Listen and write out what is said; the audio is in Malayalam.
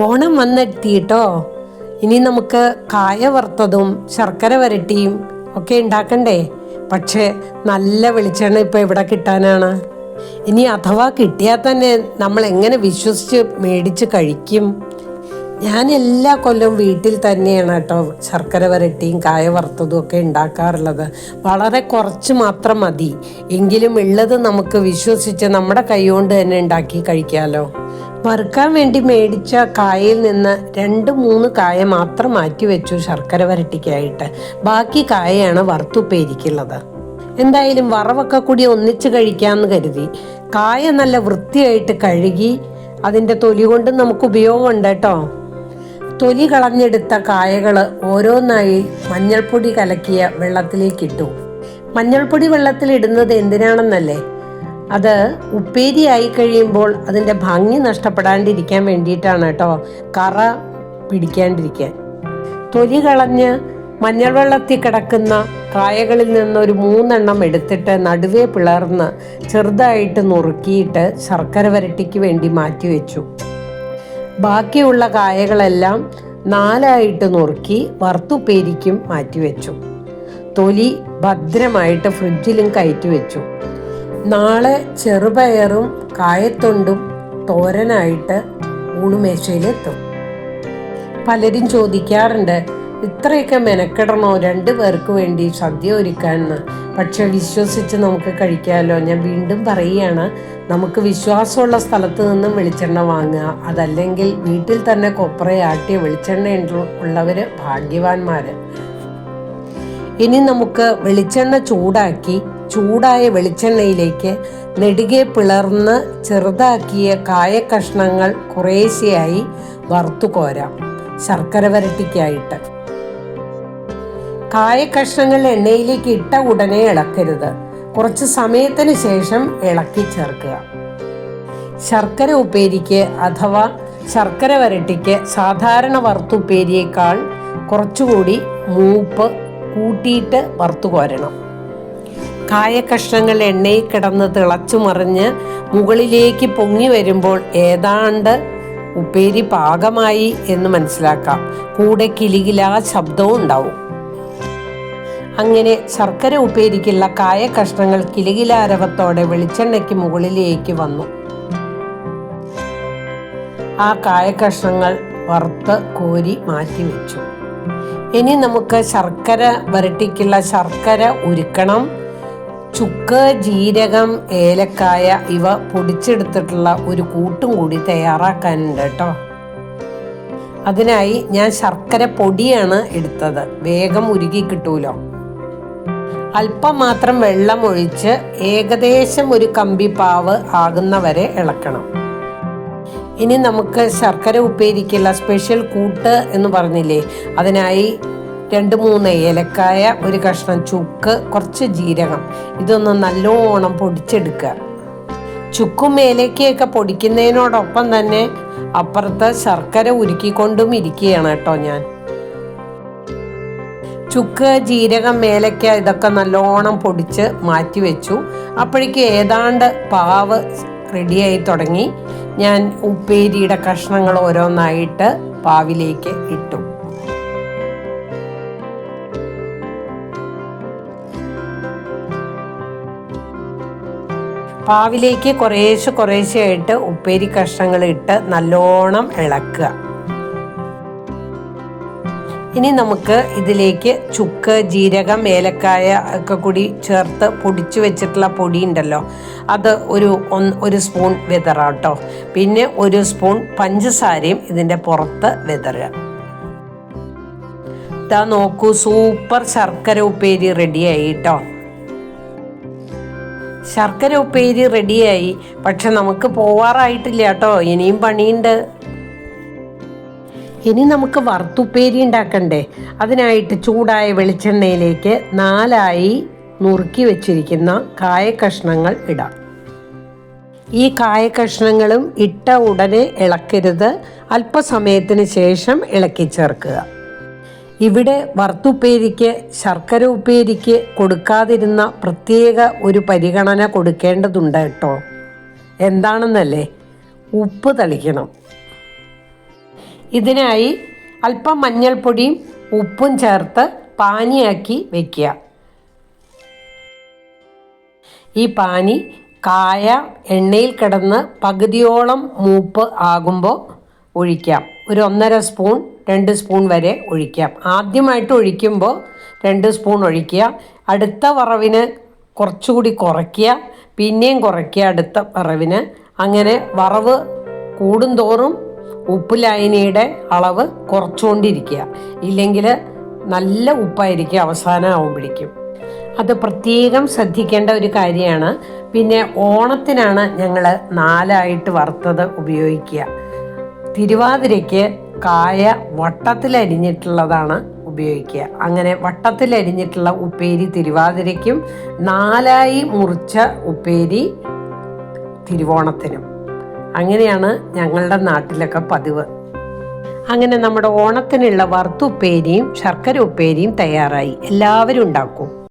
ഓണം വന്നെത്തിയിട്ടോ? ഇനി നമുക്ക് കായ വറുത്തതും ശർക്കര വരട്ടിയും ഒക്കെ ഉണ്ടാക്കണ്ടേ? പക്ഷേ നല്ല വെളിച്ചെണ്ണ ഇപ്പോൾ ഇവിടെ കിട്ടാനാണ്. ഇനി അഥവാ കിട്ടിയാൽ തന്നെ നമ്മൾ എങ്ങനെ വിശ്വസിച്ച് മേടിച്ച് കഴിക്കും? ഞാൻ എല്ലാ കൊല്ലവും വീട്ടിൽ തന്നെയാണ് കേട്ടോ ശർക്കര വരട്ടിയും കായ വറുത്തതും ഒക്കെ ഉണ്ടാക്കാറുള്ളത്. വളരെ കുറച്ച് മാത്രം മതി. എങ്കിലും ഉള്ളത് നമുക്ക് വിശ്വസിച്ച് നമ്മുടെ കൈകൊണ്ട് തന്നെ ഉണ്ടാക്കി കഴിക്കാമല്ലോ വറുക്കാൻ വേണ്ടി മേടിച്ച കായയിൽ നിന്ന് രണ്ട് മൂന്ന് കായ മാത്രം മാറ്റി വെച്ചു ശർക്കര വരട്ടിക്കായിട്ട്. ബാക്കി കായയാണ് വറുത്തുപ്പേരിക്കുള്ളത് എന്തായാലും വറവൊക്കെ കൂടി ഒന്നിച്ച് കഴിക്കാമെന്ന് കരുതി. കായ നല്ല വൃത്തിയായിട്ട് കഴുകി അതിന്റെ തൊലി കൊണ്ട് നമുക്ക് ഉപയോഗമുണ്ട് കേട്ടോ. തൊലി കളഞ്ഞെടുത്ത കായകൾ ഓരോന്നായി മഞ്ഞൾപ്പൊടി കലക്കിയ വെള്ളത്തിലേക്ക് ഇട്ടു. മഞ്ഞൾപ്പൊടി വെള്ളത്തിൽ ഇടുന്നത് എന്തിനാണെന്നല്ലേ? അത് ഉപ്പേരിയായി കഴിയുമ്പോൾ അതിന്റെ ഭംഗി നഷ്ടപ്പെടാണ്ടിരിക്കാൻ വേണ്ടിയിട്ടാണ് കേട്ടോ. കറ പിടിക്കാണ്ടിരിക്കാൻ. തൊലി കളഞ്ഞ് മഞ്ഞൾ വെള്ളത്തിൽ കിടക്കുന്ന കായകളിൽ നിന്ന് ഒരു മൂന്നെണ്ണം എടുത്തിട്ട് നടുവേ പിളർന്ന് ചെറുതായിട്ട് നുറുക്കിയിട്ട് ശർക്കര വരട്ടിക്ക് വേണ്ടി മാറ്റിവെച്ചു ബാക്കിയുള്ള കായകളെല്ലാം നാലായിട്ട് നുറുക്കി വറുത്തുപ്പേരിക്കും മാറ്റിവെച്ചു തൊലി ഭദ്രമായിട്ട് ഫ്രിഡ്ജിലും കയറ്റി വെച്ചു. നാളെ ചെറുപയറും കായത്തൊണ്ടും തോരനായിട്ട് ഊണുമേശയിലെത്തും. പലരും ചോദിക്കാറുണ്ട് ഇത്രയൊക്കെ മെനക്കെടണോ? രണ്ടു പേർക്ക് വേണ്ടി സദ്യ ഒരുക്കാന്ന് പക്ഷെ വിശ്വസിച്ച് നമുക്ക് കഴിക്കാമല്ലോ ഞാൻ വീണ്ടും പറയുകയാണ് നമുക്ക് വിശ്വാസമുള്ള സ്ഥലത്ത് നിന്നും വെളിച്ചെണ്ണ വാങ്ങുക. അതല്ലെങ്കിൽ വീട്ടിൽ തന്നെ കൊപ്രയാട്ടിയ വെളിച്ചെണ്ണ ഉള്ളവർ ഭാഗ്യവാന്മാർ ഇനി നമുക്ക് വെളിച്ചെണ്ണ ചൂടാക്കി ചൂടായ വെളിച്ചെണ്ണയിലേക്ക് നെടുകെ പിളർന്ന് ചെറുതാക്കിയ കായക്കഷ്ണങ്ങൾ കുറേശ്ശെയായി വറുത്തു കോരാം. ശർക്കര വരട്ടിക്കായിട്ട്. കായക്കഷ്ണങ്ങൾ എണ്ണയിലേക്ക് ഇട്ട ഉടനെ ഇളക്കരുത്. കുറച്ച് സമയത്തിന് ശേഷം ഇളക്കി ചേർക്കുക. ശർക്കര ഉപ്പേരിക്ക് അഥവാ ശർക്കര വരട്ടിക്ക് സാധാരണ വറുത്തുപ്പേരിയേക്കാൾ കുറച്ചുകൂടി മൂപ്പ് കൂട്ടിയിട്ട് വറുത്തു കോരണം. കായക്കഷ്ണങ്ങൾ എണ്ണയിൽ കിടന്ന് തിളച്ചു മറിഞ്ഞ് മുകളിലേക്ക് പൊങ്ങി വരുമ്പോൾ ഏതാണ്ട് ഉപ്പേരി പാകമായി എന്ന് മനസ്സിലാക്കാം. കൂടെ കിലികിലാ ശബ്ദവും ഉണ്ടാവും. അങ്ങനെ ശർക്കര ഉപ്പേരിക്കുള്ള കായ കഷ്ണങ്ങൾ കിലുകിലാരവത്തോടെ വെളിച്ചെണ്ണയ്ക്ക് മുകളിലേക്ക് വന്നു. ആ കായ കഷ്ണങ്ങൾ വറുത്ത് കോരി മാറ്റി വെച്ചു. ഇനി നമുക്ക് ശർക്കര വരട്ടിക്കുള്ള ശർക്കര ഉരുക്കണം. ചുക്ക് ജീരകം ഏലക്കായ ഇവ പൊടിച്ചെടുത്തിട്ടുള്ള ഒരു കൂട്ടും കൂടി തയ്യാറാക്കാനുണ്ട് കേട്ടോ. അതിനായി ഞാൻ ശർക്കര പൊടിയാണ് എടുത്തത്. വേഗം ഉരുകി കിട്ടൂലോ. അല്പം മാത്രം വെള്ളം ഒഴിച്ച് ഏകദേശം ഒരു കമ്പി പാവ് ആകുന്നവരെ ഇളക്കണം. ഇനി നമുക്ക് ശർക്കര ഉപ്പേരിക്കുള്ള സ്പെഷ്യൽ കൂട്ട് എന്ന് പറഞ്ഞില്ലേ അതിനായി രണ്ട് മൂന്ന് ഏലക്കായ ഒരു കഷ്ണം ചുക്ക് കുറച്ച് ജീരകം. ഇതൊന്ന് നല്ലോണം പൊടിച്ചെടുക്കുക. ചുക്കും ഏലക്കയൊക്കെ പൊടിക്കുന്നതിനോടൊപ്പം തന്നെ അപ്പുറത്ത് ശർക്കര ഉരുക്കിക്കൊണ്ടും ഇരിക്കുകയാണ് കേട്ടോ ഞാൻ. ചുക്ക് ജീരകം ഏലക്ക ഇതൊക്കെ നല്ലോണം പൊടിച്ച് മാറ്റി വെച്ചു. അപ്പോഴേക്ക് ഏതാണ്ട് പാവ് റെഡിയായി തുടങ്ങി. ഞാൻ ഉപ്പേരിയുടെ കഷ്ണങ്ങൾ ഓരോന്നായിട്ട് പാവിലേക്ക് ഇട്ടു. പാവിലേക്ക് കുറേശ്ശെ കുറേശ്ശെയായിട്ട് ഉപ്പേരി കഷ്ണങ്ങൾ ഇട്ട് നല്ലോണം ഇളക്കുക. ഇനി നമുക്ക് ഇതിലേക്ക് ചുക്ക് ജീരകം ഏലക്കായ ഒക്കെ കൂടി ചേർത്ത് പൊടിച്ചു വെച്ചിട്ടുള്ള പൊടി ഉണ്ടല്ലോ. അത് ഒരു ഒരു സ്പൂൺ വിതറാം കേട്ടോ പിന്നെ ഒരു സ്പൂൺ പഞ്ചസാരയും ഇതിന്റെ പുറത്ത് വിതറുക. ഇതാ നോക്കൂ സൂപ്പർ ശർക്കര ഉപ്പേരി റെഡിയായി കേട്ടോ ശർക്കര ഉപ്പേരി റെഡിയായി. പക്ഷെ നമുക്ക് പോവാറായിട്ടില്ല കേട്ടോ. ഇനിയും പണിയുണ്ട്. ഇനി നമുക്ക് വറുത്തുപ്പേരി ഉണ്ടാക്കണ്ടേ? അതിനായിട്ട് ചൂടായ വെളിച്ചെണ്ണയിലേക്ക് നാലായി നുറുക്കി വെച്ചിരിക്കുന്ന കായക്കഷ്ണങ്ങൾ ഇടാം. ഈ കായക്കഷ്ണങ്ങളും ഇട്ട ഉടനെ ഇളക്കരുത്. അല്പസമയത്തിന് ശേഷം ഇളക്കി ചേർക്കുക. ഇവിടെ വറുത്തുപ്പേരിക്ക് ശർക്കര ഉപ്പേരിക്ക് കൊടുക്കാതിരുന്ന പ്രത്യേക ഒരു പരിഗണന കൊടുക്കേണ്ടതുണ്ട് കേട്ടോ. എന്താണെന്നല്ലേ? ഉപ്പ് തളിക്കണം. ഇതിനായി അല്പം മഞ്ഞൾപ്പൊടിയും ഉപ്പും ചേർത്ത് പാനിയാക്കി വയ്ക്കുക ഈ പാനി കായ എണ്ണയിൽ കിടന്ന് പകുതിയോളം മൂപ്പ് ആകുമ്പോൾ ഒഴിക്കാം. ഒരു ഒന്നര സ്പൂൺ രണ്ട് സ്പൂൺ വരെ ഒഴിക്കാം. ആദ്യമായിട്ട് ഒഴിക്കുമ്പോൾ രണ്ട് സ്പൂൺ ഒഴിക്കുക. അടുത്ത വറവിന് കുറച്ചുകൂടി കുറയ്ക്കുക. പിന്നെയും കുറയ്ക്കുക അടുത്ത വറവിന്. അങ്ങനെ വറവ് കൂടുന്തോറും ഉപ്പ് ലായനിയുടെ അളവ് കുറച്ചുകൊണ്ടിരിക്കുക. ഇല്ലെങ്കിൽ നല്ല ഉപ്പായിരിക്കും അവസാനം ആവുമ്പോഴേക്കും അത് പ്രത്യേകം ശ്രദ്ധിക്കേണ്ട ഒരു കാര്യമാണ്. പിന്നെ ഓണത്തിനാണ് ഞങ്ങൾ നാലായിട്ട് വറുത്തത് ഉപയോഗിക്കുക. തിരുവാതിരയ്ക്ക് കായ വട്ടത്തിലരിഞ്ഞിട്ടുള്ളതാണ് ഉപയോഗിക്കുക. അങ്ങനെ വട്ടത്തിലരിഞ്ഞിട്ടുള്ള ഉപ്പേരി തിരുവാതിരയ്ക്കും നാലായി മുറിച്ച ഉപ്പേരി തിരുവോണത്തിനും. അങ്ങനെയാണ് ഞങ്ങളുടെ നാട്ടിലൊക്കെ പതിവ്. അങ്ങനെ നമ്മുടെ ഓണത്തിനുള്ള വറുത്തുപ്പേരിയും ശർക്കര ഉപ്പേരിയും തയ്യാറായി. എല്ലാവരും ഉണ്ടാക്കും.